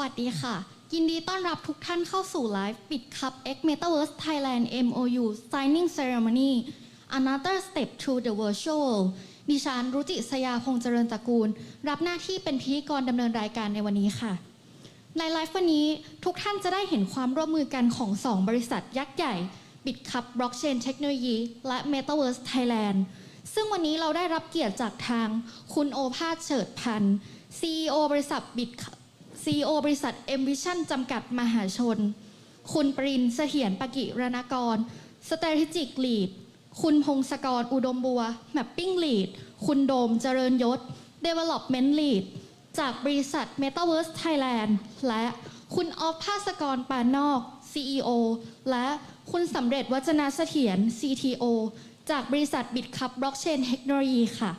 วัสดีค่ะ ยินดีต้อนรับทุกท่านเข้าสู่ไลฟ์ปิดคัพ X Metaverse Thailand MOU Signing Ceremony Another Step to the Virtual World ดิฉันรุจิสยาพงเจริญตระกูล รับหน้าที่เป็นพิธีกรดำเนินรายการในวันนี้ค่ะ ในไลฟ์วันนี้ทุกท่านจะได้เห็นความร่วมมือกันของ 2 บริษัทยักษ์ใหญ่ BitCup Blockchain Technology และ Metaverse Thailand ซึ่งวันนี้เราได้รับเกียรติจากทางคุณโอภาสเฉิดพันธ์ CEO บริษัท BitCup CEO บริษัท M Vision จำกัดมหาชน คุณปรินเสถียรปกิรณกร Strategic Lead คุณพงศกรอุดมบัว Mapping Lead คุณโดมเจริญยศ Development Lead จากบริษัท Metaverse Thailand และคุณออฟภาสกรปานนอก CEO และคุณสำเร็จวัจนาเสถียร CTO จากบริษัท BitCup Blockchain Technology ค่ะ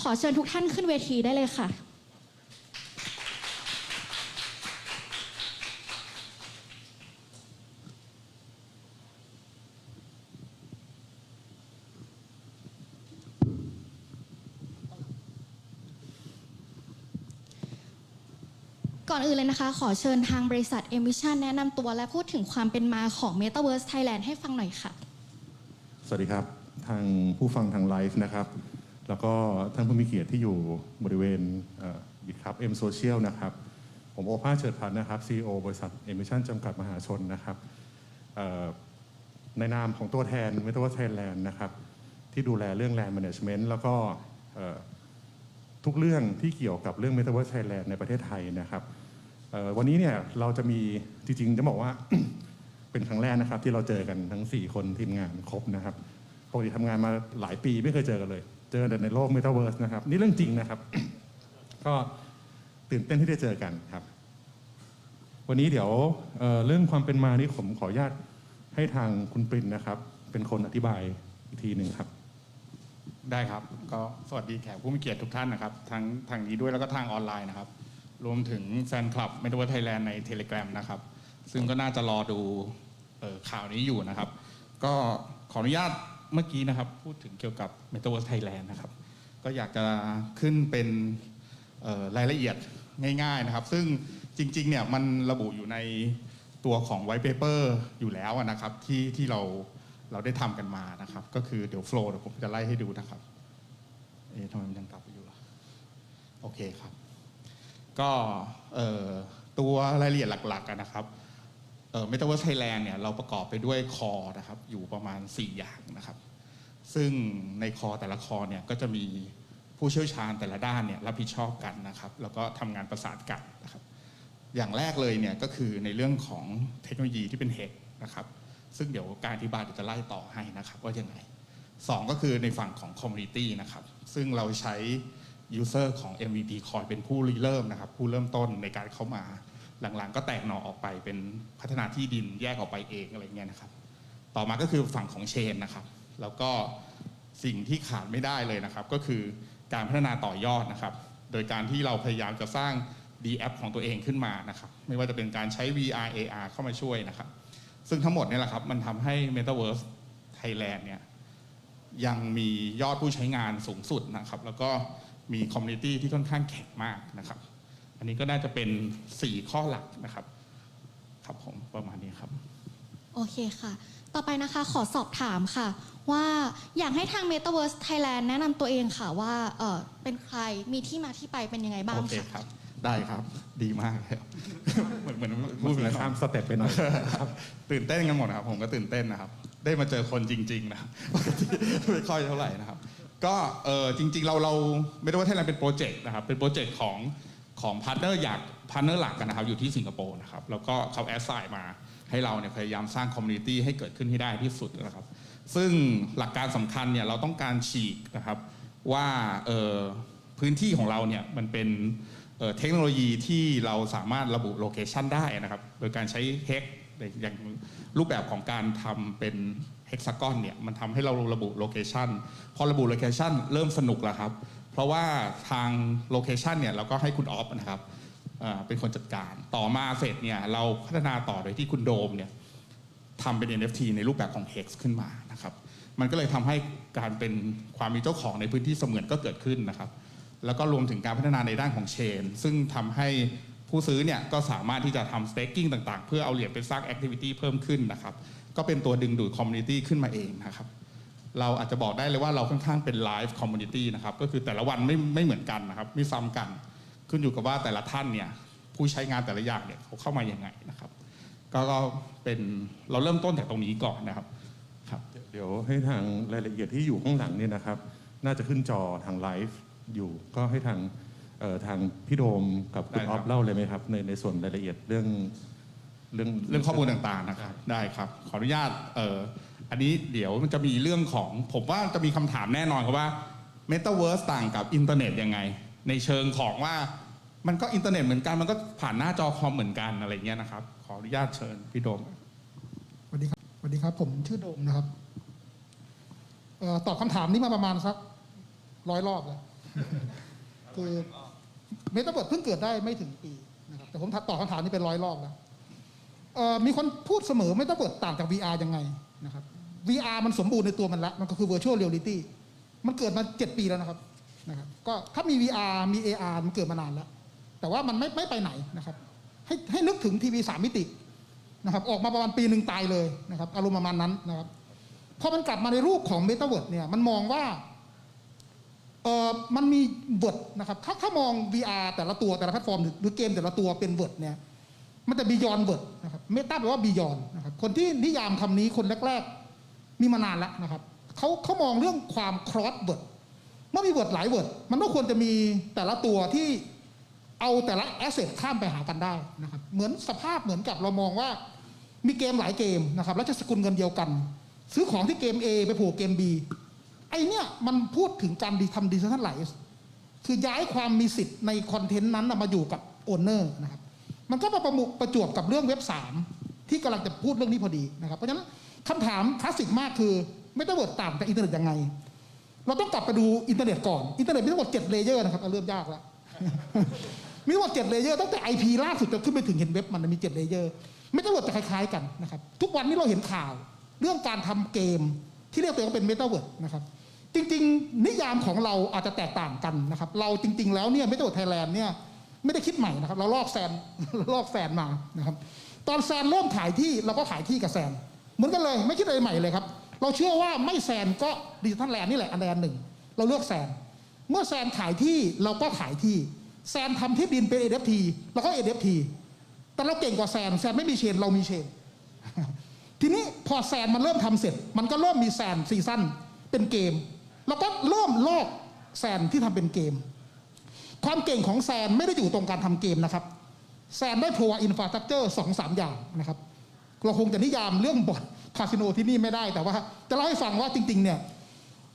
ขอเชิญทุกท่านขึ้นเวทีได้เลยค่ะ ก่อนอื่นเลยนะคะ ขอเชิญทางบริษัท e m i s s i o n แนะนำตัวและพูดถึงความเป็นมาของ Metaverse Thailand ให้ฟังหน่อยค่ะ สวัสดีครับ ทางผู้ฟังทางไลฟ์นะครับ แล้วก็ท่านผู้มีเกียรติที่อยู่บริเวณบิดครับเอ็มโซเชียลนะครับ ผมโอภาสเฉิดพันธ์นะครับ CEO บริษัทเอมิชันจำกัดมหาชนนะครับในนามของตัวแทน m e t a v e r s e Thailand นะครับ ที่ดูแลเรื่อง Land Management แล้วก็ทุกเรื่องที่เกี่ยวกับเรื่อง m e t a v e r s e Thailand ในประเทศไทยนะครับ วันนี้เนี่ยเราจะมีจริงๆจะบอกว่า เป็นครั้งแรกนะครับ ที่เราเจอกันทั้ง 4 คนทีมงานครบนะครับปกติทำงานมาหลายปีไม่เคยเจอกันเลย เจอแต่ในโลก m e t a v e r s e นะครับ นี่เรื่องจริงนะครับ ก็ตื่นเต้นที่ได้เจอกันครับ วันนี้เดี๋ยวเเรื่องความเป็นมานี่ผมขออนุญาตให้ทางคุณปรินนะครับ เป็นคนอธิบายอีกทีหนึ่งครับ ได้ครับ ก็สวัสดีแขกผู้มีเกียรติทุกท่านนะครับทั้งทางนี้ด้วยแล้วก็ทางออนไลน์นะครับ รวมถึงแฟนคลับ m e t a v e r s e Thailand ใน Telegram นะครับ ซึ่งก็น่าจะรอดูข่าวนี้อยู่นะครับ ก็ขออนุญาตเมื่อกี้นะครับ พูดถึงเกี่ยวกับ m e t a v e r s e Thailand นะครับ ก็อยากจะขึ้นเป็นรายละเอียดง่ายๆนะครับ ซึ่งจริงๆเนี่ยมันระบุอยู่ในตัวของ white paper อยู่แล้วนะครับที่ที่เราเราได้ทำกันมานะครับ ก็คือเดี๋ยว flow เดี๋ยวผมจะไล่ให้ดูนะครับ เอ๊ะทำไมมันยังกลับไปอยู่ล่ะโอเคครับ ก็ตัวรายละเอียดหลักๆนะครับเอ่อ Metaverse Thailand เนี่ยเราประกอบไปด้วยคอนะครับอยู่ประมาณ 4 อย่างนะครับ ซึ่งในคอแต่ละคอเนี่ยก็จะมีผู้เชี่ยวชาญแต่ละด้านเนี่ยรับผิดชอบกันนะครับ แล้วก็ทำงานประสานกันนะครับ อย่างแรกเลยเนี่ยก็คือในเรื่องของเทคโนโลยีที่เป็นเฮกนะครับ ซึ่งเดี๋ยวการอธิบายเดี๋ยวจะไล่ต่อให้นะครับว่ายังไงสองก็คือในฝั่งของคอมมูนิตี้นะครับ ซึ่งเราใช้ user ของ MVP Coin เป็นผู้ริเริ่มนะครับ ผู้เริ่มต้นในการเข้ามา หลังๆ ก็แตกหน่อออกไปเป็นพัฒนาที่ดินแยกออกไปเองอะไรเงี้ยนะครับ ต่อมาก็คือฝั่งของเชนนะครับ แล้วก็สิ่งที่ขาดไม่ได้เลยนะครับ ก็คือการพัฒนาต่อยอดนะครับ โดยการที่เราพยายามจะสร้าง D app ของตัวเองขึ้นมานะครับ ไม่ว่าจะเป็นการใช้ VR AR เข้ามาช่วยนะครับ ซึ่งทั้งหมดเนี่ยแหละครับ มันทำให้ Metaverse Thailand เนี่ยยังมียอดผู้ใช้งานสูงสุดนะครับ แล้วก็ มีคอมมูนิตี้ที่ค่อนข้างแข็งมากนะครับ อันนี้ก็น่าจะเป็น 4 ข้อหลักนะครับ ครับผมประมาณนี้ครับ โอเคค่ะ ต่อไปนะคะขอสอบถามค่ะ ว่าอยากให้ทาง Metaverse Thailand แนะนำตัวเองค่ะว่าเออเป็นใครมีที่มาที่ไปเป็นยังไงบ้างโอเคค่ะครับ ได้ครับ ดีมากครับเหมือนเหมือนพูพูดดไปไปแล้วข้ามสเต็ปไปหน่อย ครับตื่นเต้นกันหมดนะครับ ผมก็ตื่นเต้นนะครับ ได้มาเจอคนจริง ๆ นะครับปกติไม่ค่อยเท่าไหร่นะครับ ก็เออจริง ๆ เราเราไม่ได้ว่าไทยแลนด์เป็นโปรเจกต์นะครับเป็นโปรเจกต์ของของพาร์ทเนอร์อยากพาร์ทเนอร์หลักกันนะครับอยู่ที่สิงคโปร์นะครับแล้วก็เขาแอสไซน์มาให้เราเนี่ยพยายามสร้างคอมมูนิตี้ให้เกิดขึ้นให้ได้ที่สุดนะครับ ซึ่งหลักการสำคัญเนี่ยเราต้องการฉีกนะครับว่าเออพื้นที่ของเราเนี่ยมันเป็นเออเทคโนโลยีที่เราสามารถระบุโลเคชันได้นะครับ โดยการใช้เฮกอย่างรูปแบบของการทำเป็น เฮกซากอนเนี่ยมันทำให้เราระบุโลเคชันพอระบุโลเคชันเริ่มสนุกแล้วครับ เพราะว่าทางโลเคชันเนี่ยเราก็ให้คุณออฟนะครับเป็นคนจัดการ ต่อมาเสร็จเนี่ยเราพัฒนาต่อโดยที่คุณโดมเนี่ยทำเป็น NFT ในรูปแบบของ Hex ขึ้นมานะครับ มันก็เลยทำให้การเป็นความมีเจ้าของในพื้นที่เสมือนก็เกิดขึ้นนะครับ แล้วก็รวมถึงการพัฒนาในด้านของเชน ซึ่งทำให้ผู้ซื้อเนี่ยก็สามารถที่จะทำ staking ต่างๆ เพื่อเอาเหรียญไปสร้าง activity เพิ่มขึ้นนะครับ ก็เป็นตัวดึงดูด community ขึ้นมาเองนะครับเราอาจจะบอกได้เลยว่าเราค่อนข้างเป็น live community นะครับก็คือแต่ละวันไม่ไม่เหมือนกันนะครับไม่ซ้ำกัน ขึ้นอยู่กับว่าแต่ละท่านเนี่ยผู้ใช้งานแต่ละอย่างเนี่ยเขาเข้ามายังไงนะครับก็ก็เป็นเราเริ่มต้นจากตรงนี้ก่อนนะครับครับ เดี๋ยวให้ทางรายละเอียดที่อยู่ข้างหลังเนี่ยนะครับ น่าจะขึ้นจอทางไลฟ์อยู่ก็ให้ทางเอ่อทางพี่โดมกับคุณได้อครัอบฟเล่าเลยไหมครับในในส่วนรายละเอียดเรื่อง เรื่องเรื่องข้อมูลต่างๆนะครับได้ครับขออนุญาตเอ่ออันนี้เดี๋ยวมันจะมีเรื่องของผมว่าจะมีคำถามแน่นอนครับว่า Metaverse ต่างกับอินเทอร์เน็ตยังไง ในเชิงของว่ามันก็อินเทอร์เน็ตเหมือนกันมันก็ผ่านหน้าจอคอมเหมือนกันอะไรเงี้ยนะครับ ขออนุญาตเชิญพี่โดม สวัสดีครับสวัสดีครับ ผมชื่อโดมนะครับเอ่อตอบคำถามนี้มาประมาณสักร้อยรอบแล้ว คือเมตาเบิร์ดเพิ่งเกิดได้ไม่ถึงปีนะครับแต่ผมตอบคำถามนี้เป็นร้อยรอบแล้วเอ่อ มีคนพูดเสมอเมตาเบิร์ดต่างจาก VR ยังไงนะครับ VR มันสมบูรณ์ในตัวมันล้วมันก็คือ virtual reality มันเกิดมาเจ็ดปีแล้วนะครับนะครับก็ถ้ามี VR มี AR มันเกิดมานานแล้ว แต่ว่ามันไม่ไม่ไปไหนนะครับ ให้ให้นึกถึงทีวีสามมิตินะครับออกมาประมาณปีหนึ่งตายเลยนะครับอารมณ์ประมาณนั้นนะครับพอมันกลับมาในรูปของเมตาเวิร์ดเนี่ยมันมองว่าเออมันมีเวิร์ดนะครับถ้าถ้ามอง VR แต่ละตัวแต่ละแพลตฟอร์มหรือหรือเกมแต่ละตัวเป็นเวิร์ดเนี่ย มันจะบียอนเวิร์ดนะครับเมตาแปลว่าบียอนนะครับคนที่นิยามคำนี้คนแรก ๆ มีมานานแล้วนะครับเขาเขามองเรื่องความครอสเวิร์ดเมื่อมีเวิร์ดหลายเวิร์ดมันก็ควรจะมีแต่ละตัวที่เอาแต่ละแอสเซทข้ามไปหากันได้นะครับเหมือนสภาพเหมือนกับเรามองว่ามีเกมหลายเกมนะครับแล้วจะสกุลเงินเดียวกัน ซื้อของที่เกม A ไปโผล่เกม B ไอเนี่ยมันพูดถึงการดีทำดิจิทัลไลซ์คือย้ายความมีสิทธิ์ในคอนเทนต์นั้นมาอยู่กับโอนเนอร์นะครับ มันก็มาประมุประจวบกับเรื่องเว็บ 3 ที่กำลังจะพูดเรื่องนี้พอดีนะครับเพราะฉะนั้นคำถามคลาสสิกมากคือไม่ต้องเวิร์ดต่างจากอินเทอร์เน็ตยังไง เราต้องกลับไปดูอินเทอร์เน็ตก่อน อินเทอร์เน็ตมีทั้งหมด7เลเยอร์นะครับเอาเริ่มยากแล้วมีทั้งหมด7เลเยอร์ตั้งแต่ IP ล่าสุดจนขึ้นไปถึงเห็นเว็บมันมี7เลเยอร์ไม่ต้องเวิร์ดจะคล้ายๆกันนะครับทุกวันนี้เราเห็นข่าวเรื่องการทำเกมที่เรียกตัวเองว่าเป็นเมตาเวิร์ดนะครับจริง ๆ นิยามของเราอาจจะแตกต่างกันนะครับเราจริง ๆ แล้วเนี่ยเมตาเวิร์ดไทยแลนด์เนี่ย ไม่ได้คิดใหม่นะครับ เราลอกแซนลอกแซนมานะครับ ตอนแซนเริ่มขายที่เราก็ขายที่กับแซนเหมือนกันเลยไม่คิดอะไรใหม่เลยครับ เราเชื่อว่าไม่แซนก็ดิจิทัลแลนด์นี่แหละอันใดอันหนึ่ง เราเลือกแซนเมื่อแซนขายที่เราก็ขายที่แซนทำที่ดินเป็น NFT เราก็ NFT แต่เราเก่งกว่าแซนแซนไม่มีเชนเรามีเชนทีนี้พอแซนมันเริ่มทำเสร็จ มันก็เริ่มมีแซนซีซั่นเป็นเกม แล้วก็เริ่มลอกแซนที่ทำเป็นเกม ความเก่งของแซนไม่ได้อยู่ตรงการทำเกมนะครับ แซนได้โพวอินฟราสตรักเจอร์สองสามอย่างนะครับเราคงจะนิยามเรื่องบ่อนคาสิโนที่นี่ไม่ได้แต่ว่า จะเล่าให้ฟังว่าจริง ๆ เนี่ย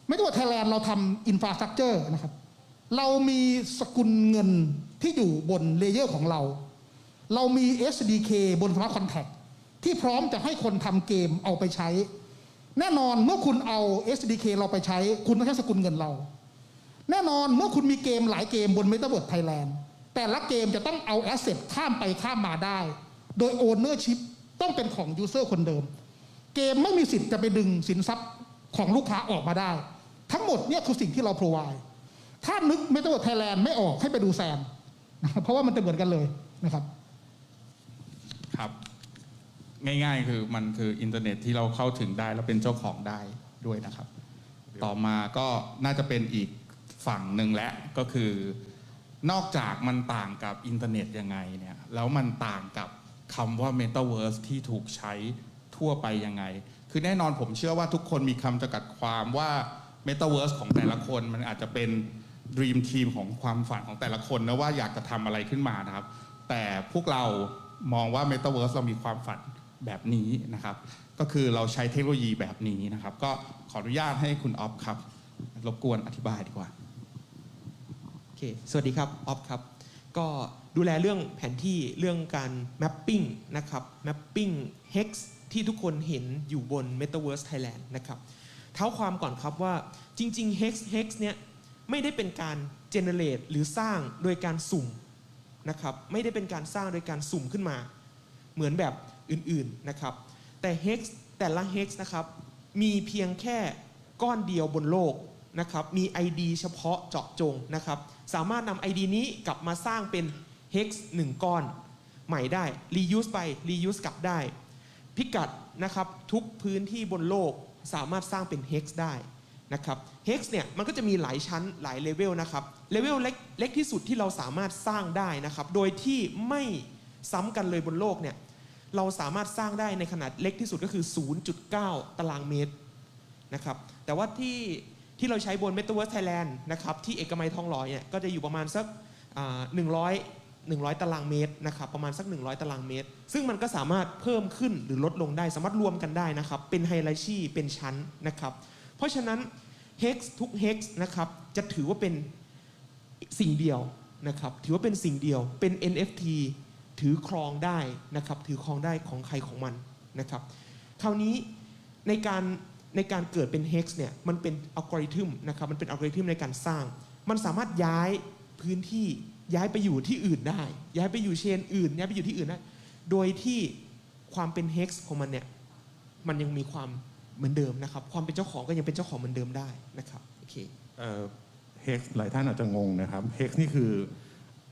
ไม่ว่าไทยแลนด์เราทำอินฟราสตรักเจอร์นะครับ เรามีสกุลเงินที่อยู่บนเลเยอร์ของเรา เรามี SDK บนสมาร์ทคอนแท็ที่พร้อมจะให้คนทำเกมเอาไปใช้ แน่นอนเมื่อคุณเอา SDK เราไปใช้ คุณต้องใช้สกุลเงินเรา แน่นอนเมื่อคุณมีเกมหลายเกมบน Metaverse Thailand แต่ละเกมจะต้องเอาแอสเซทข้ามไปข้ามมาได้ โดย Ownership ต้องเป็นของยูเซอร์คนเดิม เกมไม่มีสิทธิ์จะไปดึงสินทรัพย์ของลูกค้าออกมาได้ ทั้งหมดเนี่ยคือสิ่งที่เรา provide ถ้านึก Metaverse Thailand ไม่ออกให้ไปดูแซนเพราะว่ามันจะเหมือนกันเลยนะครับ ครับ ง่ายๆคือมันคืออินเทอร์เน็ตที่เราเข้าถึงได้แล้วเป็นเจ้าของได้ด้วยนะครับ ต่อมาก็น่าจะเป็นอีก ฝั่งหนึ่งและก็คือนอกจากมันต่างกับอินเทอร์เน็ตยังไงเนี่ยแล้วมันต่างกับคำว่า Metaverse ที่ถูกใช้ทั่วไปยังไง คือแน่นอนผมเชื่อว่าทุกคนมีคำจำกัดความว่า Metaverse ของแต่ละคนมันอาจจะเป็น Dream Team ของความฝันของแต่ละคนนะว่าอยากจะทำอะไรขึ้นมานะครับ แต่พวกเรามองว่า Metaverse เรามีความฝันแบบนี้นะครับ ก็คือเราใช้เทคโนโลยีแบบนี้นะครับ ก็ขออนุญาตให้คุณออฟครับ รบกวนอธิบายดีกว่า คสวัสดีครับออฟครับ ก็ดูแลเรื่องแผนที่เรื่องการ mapping นะครับ mapping hex ที่ทุกคนเห็นอยู่บน Metaverse Thailand นะครับเท้าความก่อนครับว่าจริงๆ hex hex เนี่ยไม่ได้เป็นการ generate หรือสร้างโดยการสุ่มนะครับไม่ได้เป็นการสร้างโดยการสุ่มขึ้นมา เหมือนแบบอื่นๆนะครับแต่ hex แต่ละ hex นะครับมีเพียงแค่ก้อนเดียวบนโลกนะครับมี ID เฉพาะเจาะจงนะครับ สามารถนำ ID นี้กลับมาสร้างเป็น hex 1 ก้อน ใหม่ได้ reuse ไป reuse กลับได้ พิกัดนะครับทุกพื้นที่บนโลกสามารถสร้างเป็น hex ได้นะครับ hex เนี่ยมันก็จะมีหลายชั้นหลายเลเวลนะครับเลเวลเล็กเล็กที่สุดที่เราสามารถสร้างได้นะครับ โดยที่ไม่ซ้ำกันเลยบนโลกเนี่ยเราสามารถสร้างได้ในขนาดเล็กที่สุดก็คือ 0.9 ตารางเมตรนะครับ แต่ว่าที่ ที่เราใช้บน Metaverse Thailand นะครับที่เอกมัยทองหล่อเนี่ยก็จะอยู่ประมาณสักหนึ่งร้อยหนึ่งร้อยตารางเมตรนะครับประมาณสัก 100 ตารางเมตร ซึ่งมันก็สามารถเพิ่มขึ้นหรือลดลงได้ สามารถรวมกันได้นะครับ เป็นไฮไลชี่เป็นชั้นนะครับ เพราะฉะนั้น hex ทุก hex นะครับจะถือว่าเป็นสิ่งเดียวนะครับถือว่าเป็นสิ่งเดียวเป็น NFT ถือครองได้นะครับถือครองได้ของใครของมันนะครับคราวนี้ในการ ในการเกิดเป็น hex เนี่ยมันเป็นอัลกอริทึมนะครับมันเป็นอัลกอริทึมในการสร้าง มันสามารถย้ายพื้นที่ย้ายไปอยู่ที่อื่นได้ ย้ายไปอยู่เชนอื่นย้ายไปอยู่ที่อื่นได้โดยที่ความเป็น hex ของมันเนี่ยมันยังมีความเหมือนเดิมนะครับ ความเป็นเจ้าของก็ยังเป็นเจ้าของเหมือนเดิมได้นะครับโอเคเฮกหลายท่านอาจจะงงนะครับเฮกนี่คือ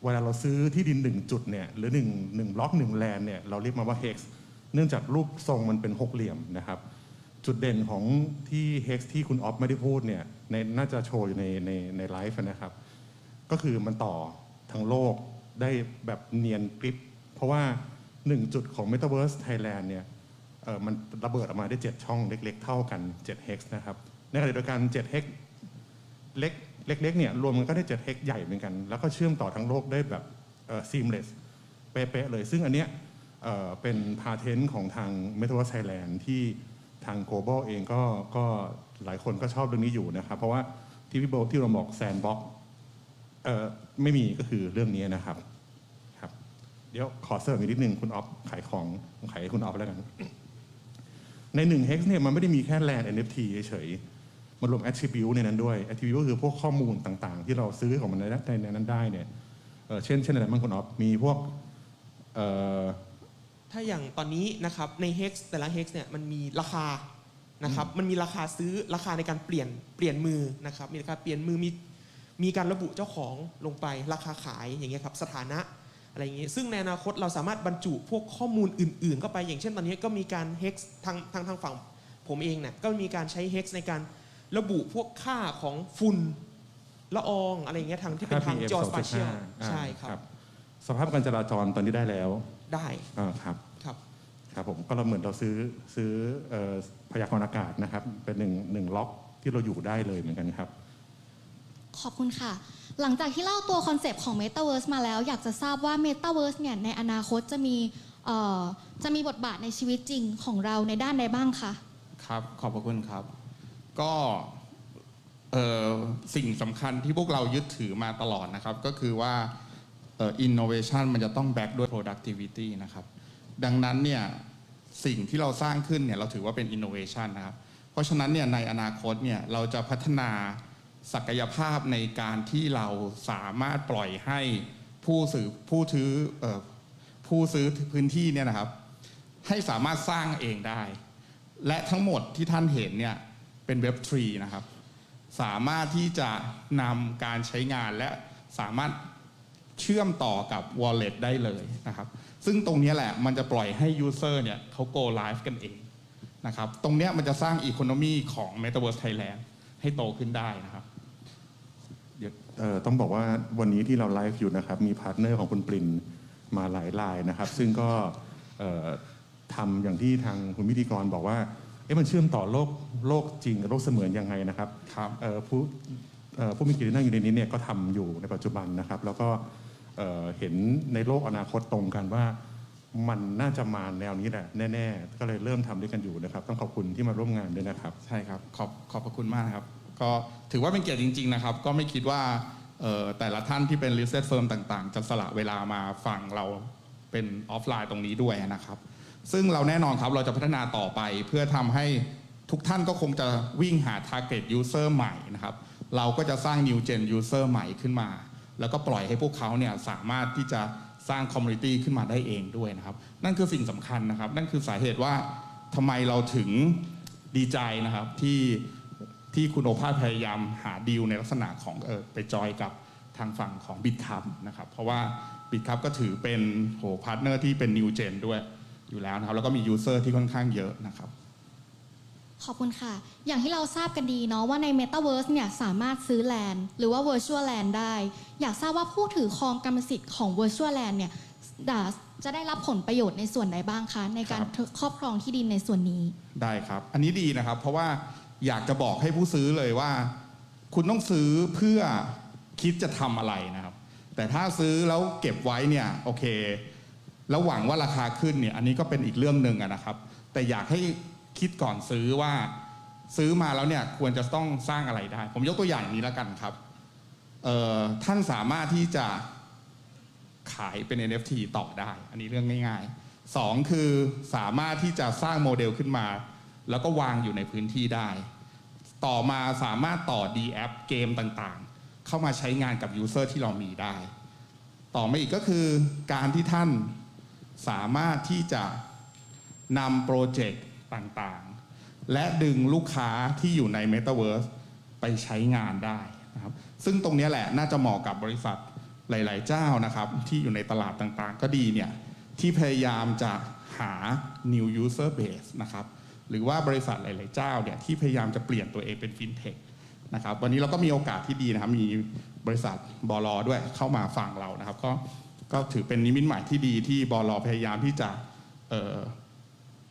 เวลาเราซื้อที่ดินหนึ่งจุดเนี่ยหรือหนึ่งหนึ่งบล็อกหนึ่งแลนเนี่ยเราเรียกมันว่าเฮกเนื่องจากรูปทรงมันเป็นหกเหลี่ยมนะครับ จุดเด่นของที่เฮกที่คุณออฟไม่ได้พูดเนี่ยในน่าจะโชว์อยู่ในในในไลฟ์นะครับ ก็คือมันต่อทั้งโลกได้แบบเนียนกริป เพราะว่า 1 จุดของ Metaverse Thailand เนี่ยเออมันระเบิดออกมาได้ 7 ช่องเล็ก ๆ เท่ากัน7 hex นะครับในขณะเดียวกัน7 hex เล็กเล็กๆเนี่ยรวมกันก็ได้7 hex ใหญ่เหมือนกัน แล้วก็เชื่อมต่อทั้งโลกได้แบบเอ่อ seamless เป๊ะๆเลย ซึ่งอันเนี้ยเอ่อเป็นพาเทนต์ของทาง Metaverse Thailand ที่ ทาง Global เองก็ก็หลายคนก็ชอบเรื่องนี้อยู่นะครับ เพราะว่าที่พี่โบที่เราบอก Sandbox เอ่อไม่มีก็คือเรื่องนี้นะครับครับ เดี๋ยวขอเสริมอีกนิดนึงคุณออฟขายของขายให้คุณออฟแล้วกัน ในหนึ่ง hex เนี่ยมันไม่ได้มีแค่ land NFT เฉยๆมันรวม attribute ในนั้นด้วย attribute ก็คือพวกข้อมูลต่างๆ ที่เราซื้อของมันในในนั้นได้เนี่ยเออเช่นเช่นอะไรบ้างคุณออฟมีพวกเอ่อ ถ้าอย่างตอนนี้นะครับใน hex แต่ละ hex เนี่ยมันมีราคานะครับมันมีราคาซื้อราคาในการเปลี่ยนเปลี่ยนมือนะครับมีราคาเปลี่ยนมือมีมีการระบุเจ้าของลงไปราคาขายอย่างเงี้ยครับสถานะอะไรอย่างเงี้ยซึ่งในอนาคตเราสามารถบรรจุพวกข้อมูลอื่นๆเข้าไปอย่างเช่นตอนนี้ก็มีการ hex ทางทางทางฝั่งผมเองเนี่ยก็มีการใช้ hex ในการระบุพวกค่าของฝุ่นละอองอะไรอย่างเงี้ยทางที่เป็นทาง PM จอสปาเชียล2.5อ่าใช่ครับ สภาพการจราจรตอนนี้ได้แล้ว ได้อ่าครับ ครับ ครับผมก็เราเหมือนเราซื้อซื้อเอ่อพยากรณ์อากาศนะครับ เป็นหนึ่งหนึ่งล็อกที่เราอยู่ได้เลยเหมือนกันครับ ขอบคุณค่ะ หลังจากที่เล่าตัวคอนเซปต์ของ Metaverse มาแล้ว อยากจะทราบว่า Metaverse เนี่ยในอนาคตจะมีเอ่อจะมีบทบาทในชีวิตจริงของเราในด้านใดบ้างคะ ครับขอบพระคุณครับ ก็เอ่อสิ่งสำคัญที่พวกเรายึดถือมาตลอดนะครับ ก็คือว่า อ่อ innovation มันจะต้องแบ็กด้วย productivity นะครับ ดังนั้นเนี่ยสิ่งที่เราสร้างขึ้นเนี่ยเราถือว่าเป็น innovation นะครับ เพราะฉะนั้นเนี่ยในอนาคตเนี่ยเราจะพัฒนาศักยภาพในการที่เราสามารถปล่อยให้ผู้ซื้อผู้ถืออผู้ซื้อพื้นที่เนี่ยนะครับ ให้สามารถสร้างเองได้ และทั้งหมดที่ท่านเห็นเนี่ยเป็นเว็บ3นะครับ สามารถที่จะนำการใช้งานและสามารถ เชื่อมต่อกับ wallet ได้เลยนะครับ ซึ่งตรงเนี้ยแหละมันจะปล่อยให้ user เนี่ยเขา go live กันเองนะครับ ตรงเนี้ยมันจะสร้าง economy ของ Metaverse Thailand ให้โตขึ้นได้นะครับเดี๋ยวเอ่อต้องบอกว่าวันนี้ที่เราไลฟ์อยู่นะครับ มีพาร์ทเนอร์ของคุณปรินมาหลายรายนะครับ ซึ่งก็เอ่อทำอย่างที่ทางคุณพิธีกรบอกว่าเอ๊ะมันเชื่อมต่อโลกโลกจริงกับโลกเสมือนยังไงนะครับครับเอ่อผู้เอ่อผู้มีเกียรติที่นั่งอยู่ในนี้เนี่ยก็ทำอยู่ในปัจจุบันนะครับ แล้วก็ เเห็นในโลกอนาคตตรงกันว่า มันน่าจะมาแนวนี้แหละแน่ ๆ ก็เลยเริ่มทำด้วยกันอยู่นะครับ ต้องขอบคุณที่มาร่วมงานด้วยนะครับ ใช่ครับขอบขอบพระคุณมากนะครับ ก็ถือว่าเป็นเกียรติจริง ๆ นะครับ ก็ไม่คิดว่าแต่ละท่านที่เป็น listed firm ต่าง ๆ จะสละเวลามาฟังเราเป็นออฟไลน์ตรงนี้ด้วยนะครับ ซึ่งเราแน่นอนครับเราจะพัฒนาต่อไปเพื่อทำให้ทุกท่านก็คงจะวิ่งหา target user ใหม่นะครับ เราก็จะสร้าง new gen user ใหม่ขึ้นมา แล้วก็ปล่อยให้พวกเขาเนี่ยสามารถที่จะสร้าง community ขึ้นมาได้เองด้วยนะครับ นั่นคือสิ่งสำคัญนะครับ นั่นคือสาเหตุว่าทำไมเราถึงดีใจนะครับที่ที่คุณโอภาสพยายามหาดีลในลักษณะของเออไปจอยกับทางฝั่งของ b i t c u p นะครับ เพราะว่า b i t c u p ก็ถือเป็นโหพาร์ทเนอร์ที่เป็น New Gen ด้วยอยู่แล้วนะครับ แล้วก็มี User ที่ค่อนข้างเยอะนะครับ ขอบคุณค่ะ อย่างที่เราทราบกันดีเนาะว่าใน Metaverse เนี่ยสามารถซื้อแลนด์หรือว่า Virtual Land ได้ อยากทราบว่าผู้ถือครองกรรมสิทธิ์ของ Virtual Land เนี่ยจะได้รับผลประโยชน์ในส่วนไหนบ้างคะ ในการครับครอบครองที่ดินในส่วนนี้ ได้ครับ อันนี้ดีนะครับ เพราะว่าอยากจะบอกให้ผู้ซื้อเลยว่า คุณต้องซื้อเพื่อคิดจะทำอะไรนะครับ แต่ถ้าซื้อแล้วเก็บไว้เนี่ยโอเค แล้วหวังว่าราคาขึ้นเนี่ยอันนี้ก็เป็นอีกเรื่องหนึ่งอะนะครับ แต่อยากให้ คิดก่อนซื้อว่าซื้อมาแล้วเนี่ยควรจะต้องสร้างอะไรได้ ผมยกตัวอย่างนี้แล้วกันครับเท่านสามารถที่จะขายเป็น NFT ต่อได้ อันนี้เรื่องง่ายๆสองคือสามารถที่จะสร้างโมเดลขึ้นมา แล้วก็วางอยู่ในพื้นที่ได้ ต่อมาสามารถต่อ D app เกมต่างๆ เข้ามาใช้งานกับยูเซอร์ที่เรามีได้ ต่อมาอีกก็คือการที่ท่านสามารถที่จะนำโปรเจกต์ ต่างๆ และดึงลูกค้าที่อยู่ใน Metaverse ไปใช้งานได้นะครับ ซึ่งตรงนี้แหละน่าจะเหมาะกับบริษัทหลาย ๆ เจ้านะครับ ที่อยู่ในตลาดต่างๆ ก็ดีเนี่ยที่พยายามจะหา new user base นะครับ หรือว่าบริษัทหลาย ๆ เจ้าเนี่ยที่พยายามจะเปลี่ยนตัวเองเป็นฟินเทคนะครับ วันนี้เราก็มีโอกาสที่ดีนะครับ มีบริษัทบอลด้วยเข้ามาฟังเรานะครับ ก็ก็ถือเป็นนิมิตหมายที่ดีที่บอลพยายามที่จะ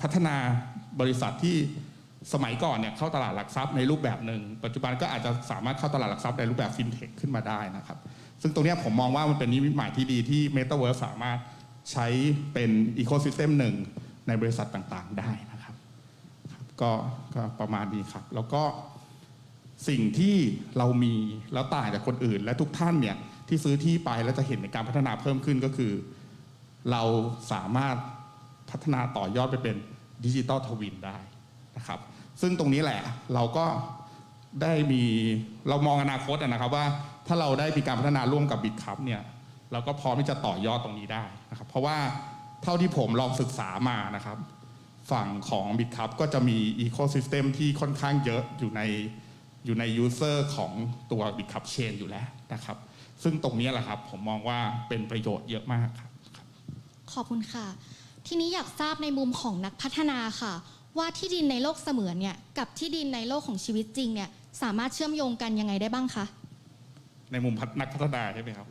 พัฒนา บริษัทที่สมัยก่อนเนี่ยเข้าตลาดหลักทรัพย์ในรูปแบบหนึ่งปัจจุบันก็อาจจะสามารถเข้าตลาดหลักทรัพย์ในรูปแบบฟินเทคขึ้นมาได้นะครับ ซึ่งตรงนี้ผมมองว่ามันเป็นนิมิตหมายที่ดีที่ Metaverse สามารถใช้เป็นอีโค y ิสเต็มหนึ่งในบริษัทต่างๆได้นะครับก็ก็ประมาณนี้ครับ แล้วก็สิ่งที่เรามีแล้วต่างจากคนอื่น และทุกท่านเนี่ยที่ซื้อที่ไปแล้วจะเห็นในการพัฒนาเพิ่มขึ้นก็คือ เราสามารถพัฒนาต่อยอดไปเป็น ดิจิตอลทวินได้นะครับ ซึ่งตรงนี้แหละเราก็ได้มีเรามองอนาคตนะครับว่าถ้าเราได้มีการพัฒนาร่วมกับบิตคัพเนี่ยเราก็พร้อมที่จะต่อยอดตรงนี้ได้นะครับเพราะว่าเท่าที่ผมลองศึกษามานะครับ ฝั่งของ b i t c u p ก็จะมี Ecosystem ที่ค่อนข้างเยอะอยู่ในอยู่ใน User ของตัว b i t c u p Chain อยู่แล้วนะครับ ซึ่งตรงนี้แหละครับผมมองว่าเป็นประโยชน์เยอะมากครับขอบคุณค่ะ ทีนี้อยากทราบในมุมของนักพัฒนาค่ะ ว่าที่ดินในโลกเสมือนเนี่ยกับที่ดินในโลกของชีวิตจริงเนี่ยสามารถเชื่อมโยงกันยังไงได้บ้างคะในมุมพัฒนักพัฒนาใช่ไหมครับ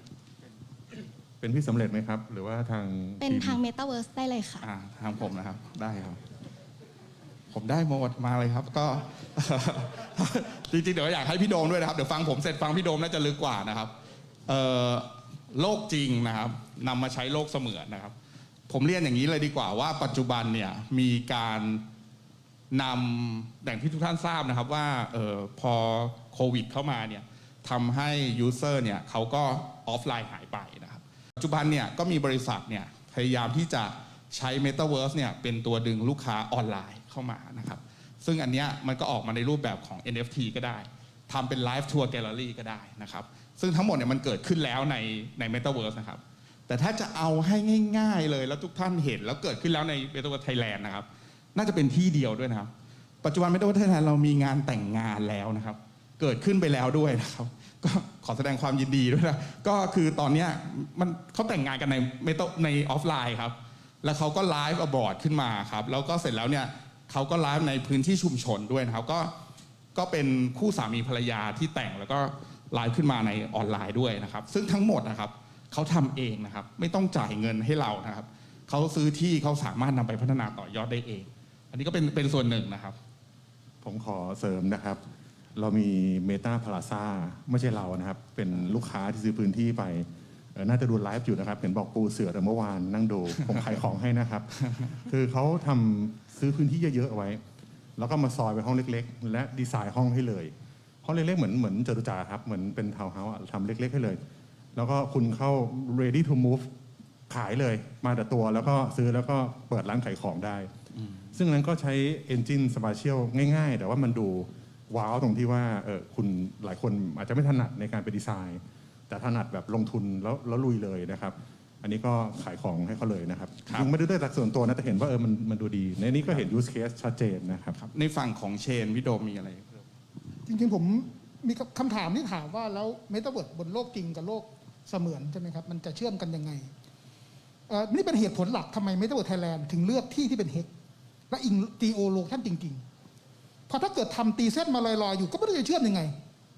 เป็นพี่สำเร็จไหมครับ หรือว่าทางเป็นทีมทาง Metaverse ได้เลยค่ะ อ่าทางผมนะครับ ได้ครับ ผมได้หมดมาเลยครับ ก็ จริงๆ เดี๋ยวอยากให้พี่โดมด้วยนะครับ เดี๋ยวฟังผมเสร็จฟังพี่โดมน่าจะลึกกว่านะครับ เอ่อโลกจริงนะครับนำมาใช้โลกเสมือนนะครับ ผมเรียนอย่างนี้เลยดีกว่าว่าปัจจุบันเนี่ยมีการนำอย่งที่ทุกท่านทราบนะครับว่าเออพอโควิดเข้ามาเนี่ยทำให้ยูเซอร์เนี่ยเขาก็ออฟไลน์หายไปนะครับ ปัจจุบันเนี่ยก็มีบริษัทเนี่ยพยายามที่จะใช้ Metaverse เนี่ยเป็นตัวดึงลูกค้าออนไลน์เข้ามานะครับ ซึ่งอันเนี้ยมันก็ออกมาในรูปแบบของ NFT ก็ได้ทำเป็น Live Tour Gallery ก็ได้นะครับ ซึ่งทั้งหมดเนี่ยมันเกิดขึ้นแล้วในใน Metaverse นะครับ แต่ถ้าจะเอาให้ง่าย ๆเลยแล้วทุกท่านเห็นแล้วเกิดขึ้นแล้วใน Metaverse Thailand นะครับ น่าจะเป็นที่เดียวด้วยนะครับ ปัจจุบัน Metaverse Thailand เรามีงานแต่งงานแล้วนะครับ เกิดขึ้นไปแล้วด้วยนะครับ ก็ขอแสดงความยินดีด้วยนะก็คือตอนนี้มันเขาแต่งงานกันในเมตในออฟไลน์ครับ แล้วเขาก็ไลฟ์อบอร์ดขึ้นมาครับแล้วก็เสร็จแล้วเนี่ยเขาก็ไลฟ์ในพื้นที่ชุมชนด้วยนะครับก็ก็เป็นคู่สามีภรรยาที่แต่งแล้วก็ไลฟ์ขึ้นมาในออนไลน์ด้วยนะครับ ซึ่งทั้งหมดนะครับ เขาทำเองนะครับ ไม่ต้องจ่ายเงินให้เรานะครับเขาซื้อที่เขาสามารถนำไปพัฒนาต่อยอดได้เอง อันนี้ก็เป็นเป็นส่วนหนึ่งนะครับ ผมขอเสริมนะครับ เรามีเมตาพลาซาไม่ใช่เรานะครับ เป็นลูกค้าที่ซื้อพื้นที่ไปเอ่อน่าจะดูไลฟ์อยู่นะครับเห็นบอกปูเสือแต่เมื่อวานนั่งดูผมขายของให้นะครับ คือเขาทำซื้อพื้นที่เยอะๆเอาไว้ แล้วก็มาซอยไปห้องเล็ก ๆ และดีไซน์ห้องให้เลยห้องเล็กๆเหมือนเหมือนจตุจักรครับเหมือนเป็นทาวน์เฮาส์อะทำเล็ก ๆ ให้เลย แล้วก็คุณเข้า ready to move ขายเลยมาแต่ตัวแล้วก็ซื้อแล้วก็เปิดร้านขายของได้ ซึ่งนั้นก็ใช้ Engine Spatial ง่าย ๆ แต่ว่ามันดูว้าวตรงที่ว่าเออคุณหลายคนอาจจะไม่ถนัดในการไปดีไซน์ แต่ถนัดแบบลงทุนแล้วแล้วลุยเลยนะครับ อันนี้ก็ขายของให้เขาเลยนะครับครับ ยังไม่ได้ด้วยจากส่วนตัวนะแต่เห็นว่าเออมันมันดูดี ในนี้ก็เห็น use case ชัดเจนนะครับ ครับในฝั่งของเชนพี่โดมมีอะไรเพิ่มจริงๆ ผมมีคำถามที่ถามว่าแล้วเมตาเวิร์ดบนโลกจริงกับโลก เสมือนใช่ไหมครับมันจะเชื่อมกันยังไงอ่อนี่เป็นเหตุผลหลักทำไมเมตาเวิร์ดไทยแลนด์ถึงเลือกที่ที่เป็นเฮกและอิงจีโอโลชันจริงๆเพราะถ้าเกิดทำตีเส้นมาลอยๆอยู่ก็ไม่รู้จะเชื่อมยังไง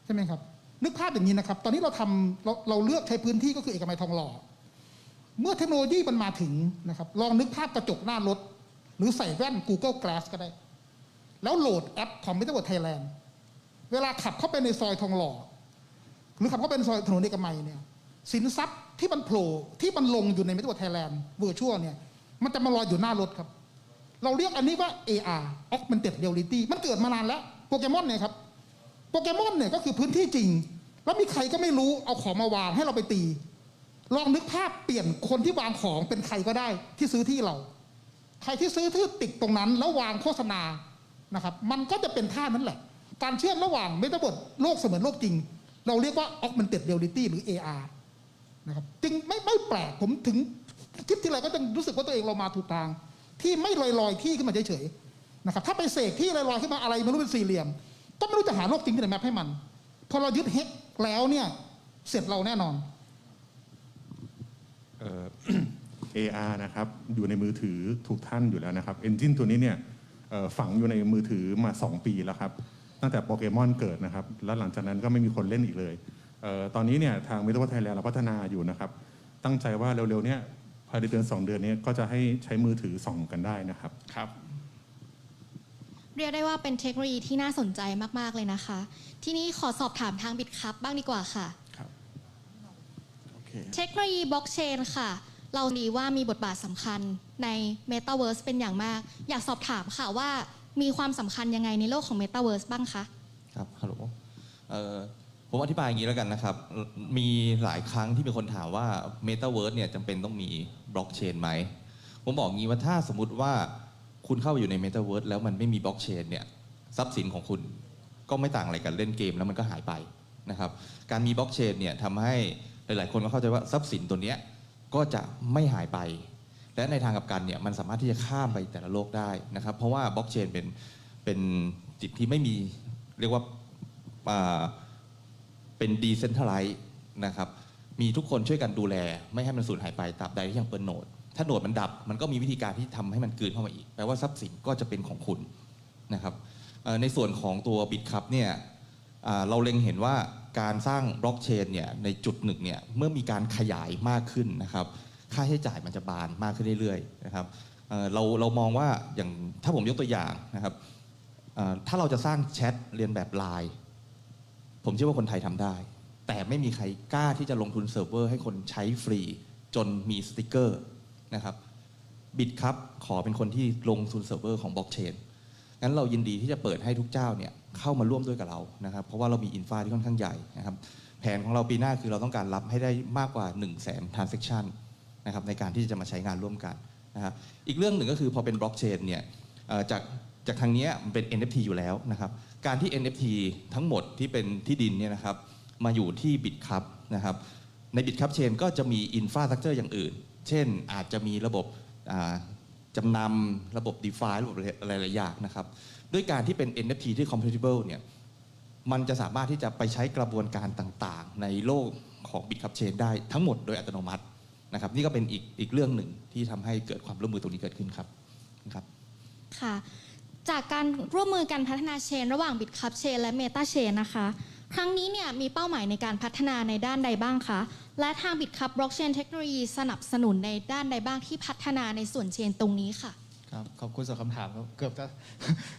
ใช่ไหมครับนึกภาพอย่างนี้นะครับ ตอนนี้เราทำเราเราเลือกใช้พื้นที่ก็คือเอกมัยทองหล่อ เมื่อเทคโนโลยีมันมาถึงนะครับ ลองนึกภาพกระจกหน้ารถ หรือใส่แว่น Google Glass ก็ได้ แล้วโหลดแอปของ m e t a เวิร์ดไทยแลนด์ เวลาขับเข้าไปในซอยทองหล่อ หรือขับเข้าไปในซอยถนนเอกมัยเนี่ย สินทรัพย์ที่มันโผล่ที่มันลงอยู่ใน m e t a เวิร์ดไทยแลนด์เวอร์ชวลเนี่ยมันจะมาลอยอยู่หน้ารถครับ เราเรียกอันนี้ว่า AR Augmented Reality มันเกิดมานานแล้วโปเกมอนเนี่ยครับโปเกมอนเนี่ยก็คือพื้นที่จริง แล้วมีใครก็ไม่รู้เอาของมาวางให้เราไปตี ลองนึกภาพเปลี่ยนคนที่วางของเป็นใครก็ได้ที่ซื้อที่เรา ใครที่ซื้อที่ติดตรงนั้น แล้ววางโฆษณานะครับมันก็จะเป็นท่านั้นแหละ การเชื่อมระหว่างเมตาเวิร์ดโลกเสมือนโลกจริง เราเรียกว่า augmented reality หรือ AR นะครับจึงไม่ไม่แปลกผมถึงคิดทีไรก็จะรู้สึกว่าตัวเองเรามาถูกทาง ที่ไม่ลอยลอยๆที่ขึ้นมาเฉยๆนะครับถ้าไปเสกที่ลอยลอยๆขึ้นมาอะไรไม่รู้เป็นสี่เหลี่ยม ก็ไม่รู้จะหาโลกจริงที่ไหนแมปให้มัน พอเรายึดเฮกแล้วเนี่ยเสร็จเราแน่นอนเอ่อ AR นะครับอยู่ในมือถือทุกท่านอยู่แล้วนะครับ Engine ตัวนี้เนี่ยเอ่อฝังอยู่ในมือถือมา 2 ปีแล้วครับตั้งแต่โปเกมอนเกิดนะครับ แล้วหลังจากนั้นก็ไม่มีคนเล่นอีกเลยเออ ตอนนี้เนี่ยทาง m e t a เวิร์ดไทยแลนด์เราพัฒนาอยู่นะครับ ตั้งใจว่าเร็วๆเนี่ยภายในเดือน 2 เดือนเนี้ก็จะให้ใช้มือถือส่องกันได้นะครับครับ เรียกได้ว่าเป็นเทคโนโลยีที่น่าสนใจมากๆเลยนะคะ ทีนี้ขอสอบถามทางบิตคัพบ้างดีกว่าค่ะโอเคเทคโนโลยีบล็อกเชนค่ะ เราดีว่ามีบทบาทสำคัญใน Metaverse เป็นอย่างมาก อยากสอบถามค่ะว่ามีความสำคัญยังไงในโลกของ Metaverse บ้างคะ ครับ ฮัลโหลเอ่อ ผมอธิบายอย่างนี้แล้วกันนะครับ มีหลายครั้งที่มีคนถามว่า Metaverse เนี่ยจำเป็นต้องมีบล็อกเชนไหม ผมบอกงี้ว่าถ้าสมมติว่าคุณเข้าไปอยู่ใน Metaverse แล้วมันไม่มีบล็อกเชนเนี่ยทรัพย์สินของคุณก็ไม่ต่างอะไรกันเล่นเกมแล้วมันก็หายไปนะครับการมีบล็อกเชนเนี่ยทำให้หลาย ๆ คนก็เข้าใจว่าทรัพย์สินตัวเนี้ยก็จะไม่หายไป และในทางกับกันเนี่ยมันสามารถที่จะข้ามไปแต่ละโลกได้นะครับ เพราะว่าบล็อกเชนเป็นเป็นจิตที่ไม่มีเรียกว่าอ่า เป็นดีเซนท r ไลซ์นะครับ มีทุกคนช่วยกันดูแล ไม่ให้มันสูญหายไปตราบใดที่ยังเปิดโหนด ถ้าโหนดมันดับ มันก็มีวิธีการที่ทำให้มันกลืนเข้ามาอีก แปลว่าทรัพย์สินก็จะเป็นของคุณนะครับในส่วนของตัวบิตคัพเนี่ยเราเล็งเห็นว่าการสร้างบล็อกเชนเนี่ยในจุดหนึ่งเนี่ยเมื่อมีการขยายมากขึ้นนะครับ ค่าใช้จ่ายมันจะบานมากขึ้นเรื่อยๆนะครับเเราเรามองว่าอย่างถ้าผมยกตัวอย่างนะครับถ้าเราจะสร้างแชทเรียนแบบไลน์ ผมเชื่อว่าคนไทยทำได้ แต่ไม่มีใครกล้าที่จะลงทุนเซิร์ฟเวอร์ให้คนใช้ฟรี จนมีสติกเกอร์นะครับบิตครับขอเป็นคนที่ลงทุนเซิร์ฟเวอร์ของบล็อกเชนงั้นเรายินดีที่จะเปิดให้ทุกเจ้าเนี่ยเข้ามาร่วมด้วยกับเรานะครับ เพราะว่าเรามีอินฟาที่ค่อนข้างใหญ่นะครับ แผนของเราปีหน้าคือเราต้องการรับให้ได้มากกว่า 1 0 0 0 0แสน transaction นะครับในการที่จะมาใช้งานร่วมกันนะครับอีกเรื่องหนึ่งก็คือพอเป็นบล็อกเชนเนี่ยจากจากทางนี้มันเป็น NFT อยู่แล้วนะครับ การที่ NFT ทั้งหมดที่เป็นที่ดินเนี่ยนะครับมาอยู่ที่ BitCup นะครับใน BitCup Chain ก็จะมีอินฟาสตรักเจอร์อย่างอื่น เช่นอาจจะมีระบบจำนำระบบ DeFi ระบบอะไรหลายอย่างนะครับ ด้วยการที่เป็น NFT ที่ compatible เนี่ยมันจะสามารถที่จะไปใช้กระบวนการต่างๆ ในโลกของ Bitcup Chain ได้ทั้งหมดโดยอัตโนมัตินะครับนี่ก็เป็นอีกอีกเรื่องหนึ่งที่ทำให้เกิดความร่วมมือตรงนี้เกิดขึ้นครับนะครับค่ะ จากการร่วมมือกันพัฒนาเชน ระหว่าง Bitcup Chain และ Meta Chain นะคะ ครั้งนี้เนี่ยมีเป้าหมายในการพัฒนาในด้านใดบ้างคะ และทาง Bitcup Blockchain Technology สนับสนุนในด้านใดบ้างที่พัฒนาในส่วนเชนตรงนี้ค่ะ ครับ ขอบคุณสำหรับคำถามครับ เกือบจะ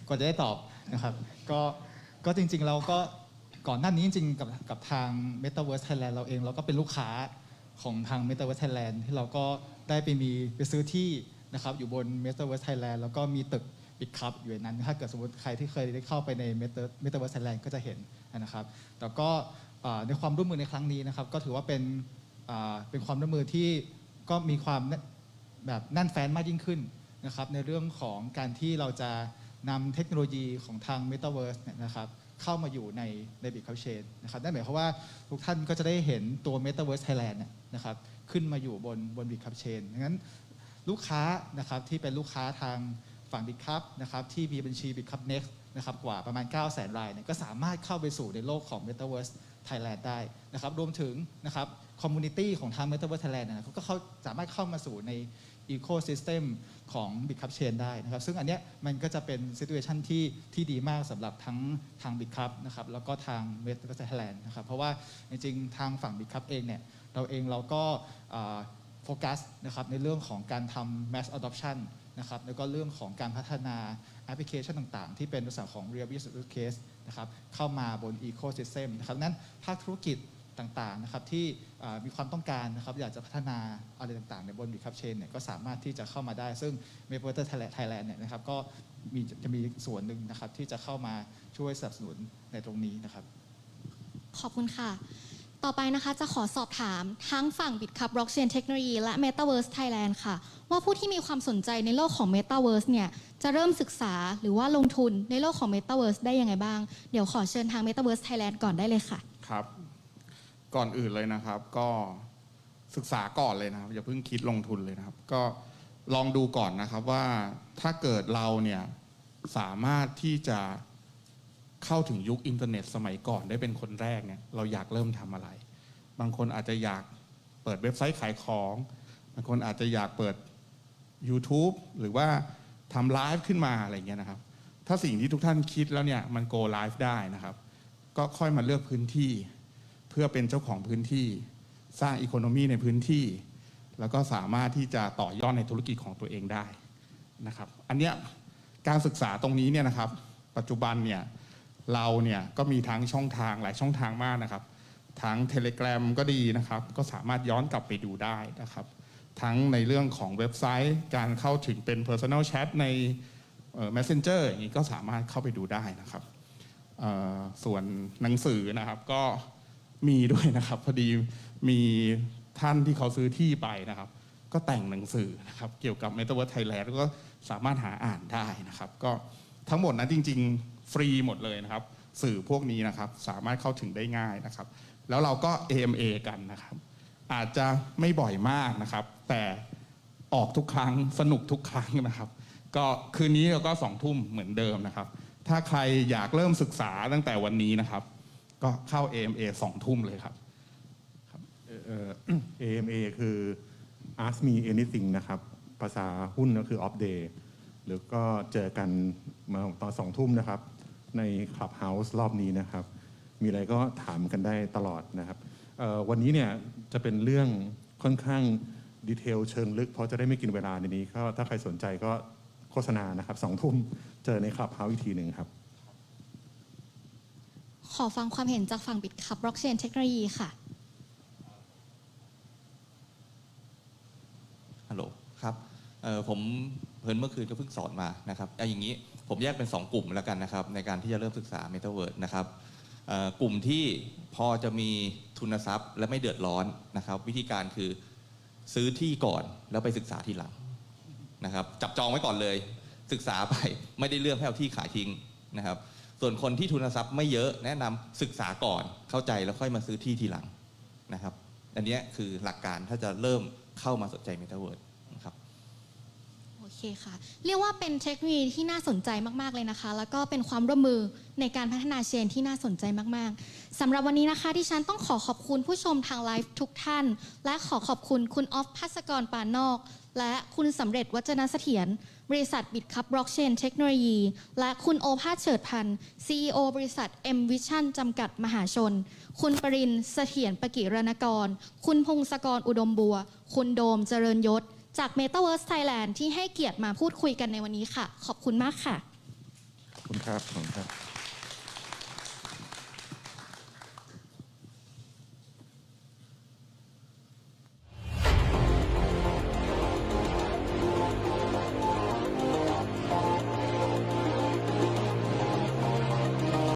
กว่าจะได้ตอบนะครับ ก็ ก็จริงๆเราก็ก่อนหน้านี้จริงๆกับกับทาง Metaverse Thailand เราเองเราก็เป็นลูกค้าของทาง Metaverse Thailand ที่เราก็ได้ไปมีไปซื้อที่นะครับอยู่บน Metaverse Thailand แล้วก็มีตึก ปิดคับอยู่ในนั้น ถ้าเกิดสมมติใครที่เคยได้เข้าไปใน Meta- Metaverse Thailand ก็จะเห็นนะครับ แต่ก็ในความร่วมมือในครั้งนี้นะครับ ก็ถือว่าเป็นเป็นความร่วมมือที่ก็มีความแบบแน่นแฟ้นมากยิ่งขึ้นนะครับ ในเรื่องของการที่เราจะนำเทคโนโลยีของทาง Metaverse เนี่ยนะครับเข้ามาอยู่ในในบิตคัพเชนนะครับนั่นหมายความว่าทุกท่านก็จะได้เห็นตัว Metaverse Thailand เนี่ยนะครับขึ้นมาอยู่บนบนบิตคัพเชนดังนั้นลูกค้านะครับที่เป็นลูกค้าทาง ฝั่งบิตคัพนะครับที่มีบัญชีบิตคัพ Next นะครับกว่าประมาณ 9 0 0 0 0 0 รายเนี่ยก็สามารถเข้าไปสู่ในโลกของ Metaverse Thailand ได้นะครับรวมถึงนะครับคอมมูนิตี้ของทาง Metaverse Thailand นะครับก็เขาสามารถเข้ามาสู่ใน Ecosystem ของ Bitcup Chain ได้นะครับซึ่งอันเนี้ยมันก็จะเป็น Situation ที่ที่ดีมากสำหรับทั้งทาง Bitcup นะครับแล้วก็ทาง Metaverse Thailand นะครับเพราะว่าจริงๆ ทางฝั่ง Bitcup เองเนี่ยเราเองเราก็โฟกัสนะครับในเรื่องของการทำ mass adoption นะครับแล้วก็เรื่องของการพัฒนาแอปพลิเคชันต่างๆ ที่เป็นลักษณะของ real business use case นะครับเข้ามาบน ecosystem นะครับนั้นภาคธุรกิจต่างๆนะครับที่มีความต้องการนะครับอยากจะพัฒนาอะไรต่างๆในบน Bitcup Chain เนี่ยก็สามารถที่จะเข้ามาได้ ซึ่ง m a p l e r Thailand เนี่ยนะครับก็มีจะมีส่วนหนึ่งนะครับที่จะเข้ามาช่วยสนับสนุนในตรงนี้นะครับ ขอบคุณค่ะ ต่อไปนะคะจะขอสอบถามทั้งฝั่ง Bitcup Blockchain Technology และ Metaverse Thailand ค่ะ ว่าผู้ที่มีความสนใจในโลกของ Metaverse เนี่ยจะเริ่มศึกษาหรือว่าลงทุนในโลกของ Metaverse ได้ยังไงบ้าง เดี๋ยวขอเชิญทาง Metaverse Thailand ก่อนได้เลยค่ะ ครับ ก่อนอื่นเลยนะครับ ก็ศึกษาก่อนเลยนะครับ อย่าเพิ่งคิดลงทุนเลยนะครับ ก็ลองดูก่อนนะครับว่าถ้าเกิดเราเนี่ยสามารถที่จะ เข้าถึงยุคอินเทอร์เน็ตสมัยก่อนได้เป็นคนแรกเนี่ยเราอยากเริ่มทำอะไร บางคนอาจจะอยากเปิดเว็บไซต์ขายของ บางคนอาจจะอยากเปิด YouTube หรือว่าทำไลฟ์ขึ้นมาอะไรเงี้ยนะครับ ถ้าสิ่งที่ทุกท่านคิดแล้วเนี่ยมันโกไลฟ์ได้นะครับ ก็ค่อยมาเลือกพื้นที่เพื่อเป็นเจ้าของพื้นที่ สร้างอีโคโนมีในพื้นที่ แล้วก็สามารถที่จะต่อยอดในธุรกิจของตัวเองได้นะครับ อันเนี้ยการศึกษาตรงนี้เนี่ยนะครับ ปัจจุบันเนี่ย เราเนี่ยก็มีทั้งช่องทางหลายช่องทางมากนะครับ ทั้ง Telegram ก็ดีนะครับ ก็สามารถย้อนกลับไปดูได้นะครับ ทั้งในเรื่องของเว็บไซต์ การเข้าถึงเป็น Personal Chat ใน Messenger อย่างนี้ก็สามารถเข้าไปดูได้นะครับส่วนหนังสือนะครับก็มีด้วยนะครับ พอดีมีท่านที่เขาซื้อที่ไปนะครับ ก็แต่งหนังสือนะครับเกี่ยวกับ Metaverse Thailand ก็สามารถหาอ่านได้นะครับ ก็ทั้งหมดนั้นจริง ๆ ฟรีหมดเลยนะครับ สื่อพวกนี้นะครับ สามารถเข้าถึงได้ง่ายนะครับ แล้วเราก็ AMA กันนะครับ อาจจะไม่บ่อยมากนะครับ แต่ออกทุกครั้งสนุกทุกครั้งนะครับ ก็คืนนี้เราก็สองทุ่มเหมือนเดิมนะครับ ถ้าใครอยากเริ่มศึกษาตั้งแต่วันนี้นะครับ ก็เข้า AMA สองทุ่มเลยครับ เอ่อ AMA คือ Ask Me Anything นะครับ ภาษาหุ้นก็คือ Off Day หรือก็เจอกันมาตอนสองทุ่มนะครับ ใน Clubhouse รอบนี้นะครับ มีอะไรก็ถามกันได้ตลอดนะครับเอ่อวันนี้เนี่ยจะเป็นเรื่องค่อนข้างดีเทลเชิงลึก เพราะจะได้ไม่กินเวลาในนี้ก็ถ้าใครสนใจก็โฆษณานะครับสองทุ่มเจอใน Clubhouse อีกทีหนึ่งครับ ขอฟังความเห็นจากฝั่ง Bitcup Blockchain Technology ค่ะฮัลโหลครับเอ่อผมเพิ่นเมื่อคืนก็เพิ่งสอนมานะครับเอาอย่างนี้ ผมแยกเป็น 2 กลุ่มแล้วกันนะครับ ในการที่จะเริ่มศึกษา Metaverse นะครับกลุ่มที่พอจะมีทุนทรัพย์ และไม่เดือดร้อนนะครับ วิธีการคือซื้อที่ก่อนแล้วไปศึกษาทีหลังนะครับ จับจองไว้ก่อนเลย ศึกษาไปไม่ได้เรื่องให้เอาที่ขายทิ้งนะครับ ส่วนคนที่ทุนทรัพย์ไม่เยอะแนะนำศึกษาก่อนเข้าใจแล้วค่อยมาซื้อที่ทีหลังนะครับ อันนี้คือหลักการถ้าจะเริ่มเข้ามาสนใจ Metaverse นะครับโอ เคค่ะ เรียกว่าเป็นเทคโนโลยีที่น่าสนใจมากๆเลยนะคะ แล้วก็เป็นความร่วมมือในการพัฒนาเชนที่น่าสนใจมากๆสำหรับวันนี้นะคะที่ฉันต้องขอขอบคุณผู้ชมทางไลฟ์ทุกท่าน และขอขอบคุณคุณออฟพัสกรปานนอก และคุณสำเร็จวัจนเสถียรบริษัทบิตคัพบล็อกเชนเทคโนโลยี และคุณโอภาสเฉิดพันธ์ CEO บริษัท M Vision จำกัดมหาชน คุณปรินเสถียรปกิรณกร คุณพงศกรอุดมบัว คุณโดมเจริญยศ จาก Metaverse Thailand ที่ให้เกียรติมาพูดคุยกันในวันนี้ค่ะ ขอบคุณมากค่ะ ขอบคุณครับ ขอบคุณครับ